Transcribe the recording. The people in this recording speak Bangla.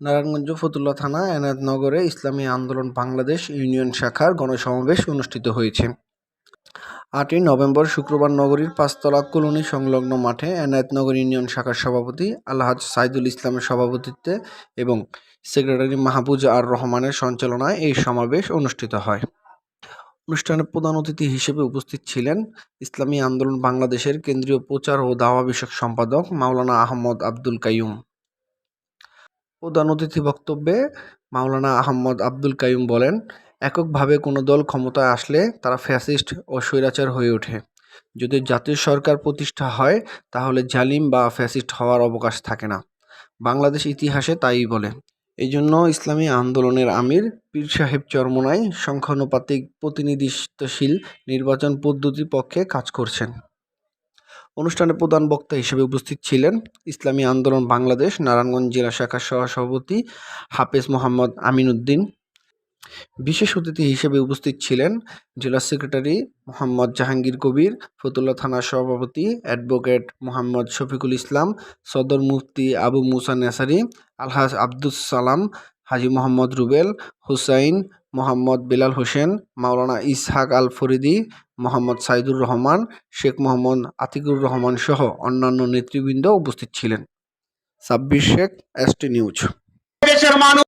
নারায়ণগঞ্জ ফতুল্লা থানা এনায়েতনগরে ইসলামী আন্দোলন বাংলাদেশ ইউনিয়ন শাখার গণসমাবেশ অনুষ্ঠিত হয়েছে। আটই নভেম্বর শুক্রবার নগরীর পাঁচতলা কলোনি সংলগ্ন মাঠে এনায়েতনগর ইউনিয়ন শাখার সভাপতি আলহাজ সাইদুল ইসলামের সভাপতিত্বে এবং সেক্রেটারি মাহবুজ আর রহমানের সঞ্চালনায় এই সমাবেশ অনুষ্ঠিত হয়। অনুষ্ঠানে প্রধান অতিথি হিসেবে উপস্থিত ছিলেন ইসলামী আন্দোলন বাংলাদেশের কেন্দ্রীয় প্রচার ও দাওয়া বিষয়ক সম্পাদক মাওলানা আহমদ আব্দুল কাইয়ুম। প্রধান অতিথি বক্তব্যে মাওলানা আহমদ আব্দুল কাইয়ুম বলেন, এককভাবে কোনো দল ক্ষমতায় আসলে তারা ফ্যাসিস্ট ও স্বৈরাচার হয়ে ওঠে। যদি জাতীয় সরকার প্রতিষ্ঠা হয়, তাহলে জালিম বা ফ্যাসিস্ট হওয়ার অবকাশ থাকে না। বাংলাদেশ ইতিহাসে তাই বলে। এই জন্য ইসলামী আন্দোলনের আমির পীর সাহেব চরমোনাই সংখ্যানুপাতিক প্রতিনিধিত্বশীল নির্বাচন পদ্ধতির পক্ষে কাজ করছেন। অনুষ্ঠানে প্রধান বক্তা হিসেবে উপস্থিত ছিলেন ইসলামী আন্দোলন বাংলাদেশ, নারায়ণগঞ্জ জেলা শাখার সহসভাপতি হাফেজ মোহাম্মদ আমিন উদ্দিন বিশেষ অতিথি হিসেবে উপস্থিত ছিলেন জেলা সেক্রেটারি মোহাম্মদ জাহাঙ্গীর কবির, ফতুল্লা থানার সভাপতি অ্যাডভোকেট মোহাম্মদ শফিকুল ইসলাম, সদর মুফতি আবু মুসা নেসারি, আলহাজ আব্দুস সালাম, হাজি মোহাম্মদ রুবেল, হুসাইন মোহাম্মদ বিলাল হোসেন, মাওলানা ইসহাক আল ফরিদি মোহাম্মদ সাইদুর রহমান, শেখ মোহাম্মদ আতিকুর রহমান সহ অন্যান্য নেতৃবৃন্দ উপস্থিত ছিলেন। ছাব্বিশ শেখ এসটি নিউজ। দেশের মানুষ